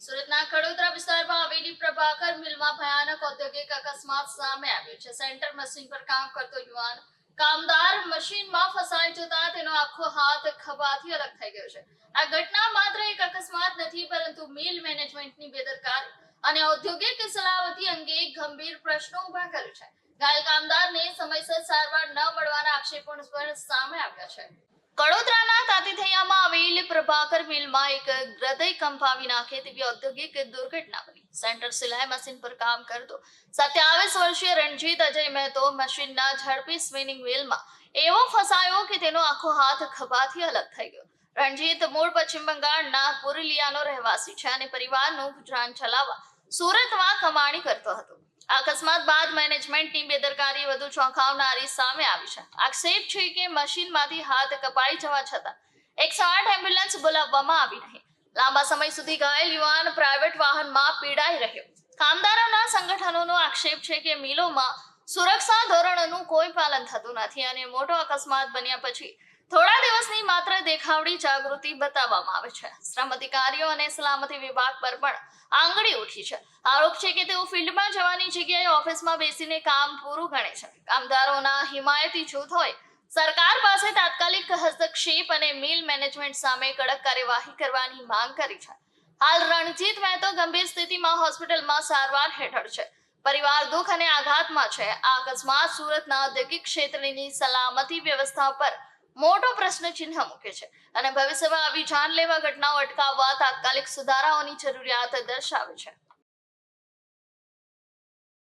સુરતના કડોદરા વિસ્તારમાં આવેલી પ્રભાકર મિલમાં ભયાનક ઔદ્યોગિક અકસ્માત સામે આવ્યો છે. સેન્ટર મશીન પર કામ કરતો યુવાન કામદાર મશીનમાં ફસાઈ જતા તેનો આખો હાથ ખભાથી અલગ થઈ ગયો છે. આ ઘટના માત્ર એક અકસ્માત નથી, પરંતુ મિલ મેનેજમેન્ટની બેદરકારી અને ઔદ્યોગિક સલામતી અંગે ગંભીર પ્રશ્નો ઊભા કરે છે. ઘાયલ કામદારને સમયસર સારવાર ન મળવાના આક્ષેપો સામે આવ્યા છે. કડોદરાના તાતીથૈયામાં આવેલ પ્રભાકર મિલમાં એક હૃદય કંપાવી નાખે તેવી ઔદ્યોગિક દુર્ઘટના બની. સેન્ટર સિલાઈ મશીન પર કામ કરતો સત્યાવીસ વર્ષીય રણજીત અજય મહેતો મશીનના ઝડપી સ્વિનિંગ વ્હીલમાં એવો ફસાયો કે તેનો આખો હાથ ખભાથી અલગ થઈ ગયો. રણજીત મૂળ પશ્ચિમ બંગાળના પુરુલિયાનો રહેવાસી છે અને પરિવારનું ગુજરાન ચલાવવા સુરતમાં કમાણી કરતો હતો. અકસ્માત બાદ મેનેજમેન્ટની બેદરકારી, વધુ ચોંકાવનારી સામે આવી છે. આક્ષેપ છે કે મશીનમાંથી હાથ કપાઈ જવા છતાં એકસો આઠ એમ્બ્યુલન્સ બોલાવવામાં આવી નહીં. લાંબા સમય સુધી ઘાયલ યુવાન પ્રાઇવેટ વાહનમાં પીડાઈ રહ્યો. કામદારોના સંગઠનોનો આક્ષેપ છે કે મિલોમાં સુરક્ષા ધોરણોનું કોઈ પાલન થતું નથી અને મોટો અકસ્માત બન્યા પછી થોડા દિવસની માત્ર દેખાવડી જાગૃતિ બતાવવામાં આવે છે. શ્રમ અધિકારીઓ અને સલામતી વિભાગ પર પણ આંગળી ઉઠી છે. આરોપ છે કે તેઓ ફિલ્ડમાં જવાની જગ્યાએ ઓફિસમાં બેસીને કામ પૂરું ગણે છે. કામદારોના હિમાયતી જૂથ હોય, સરકાર પાસે તાત્કાલિક હસ્તક્ષેપ અને મિલ મેનેજમેન્ટ સામે કડક કાર્યવાહી કરવાની માંગ કરી છે. હાલ રણજીત મહેતો ગંભીર સ્થિતિમાં હોસ્પિટલમાં સારવાર હેઠળ છે. પરિવાર દુઃખ અને આઘાતમાં છે. આ અકસ્માત સુરતના ઔદ્યોગિક ક્ષેત્રની સલામતી વ્યવસ્થા પર મોટો પ્રશ્ન ચિહ્ન મૂકે છે. અને ભવિષ્યમાં આવી જાનલેવા ઘટનાઓ અટકાવવા તાત્કાલિક સુધારાઓની જરૂરિયાત દર્શાવે છે.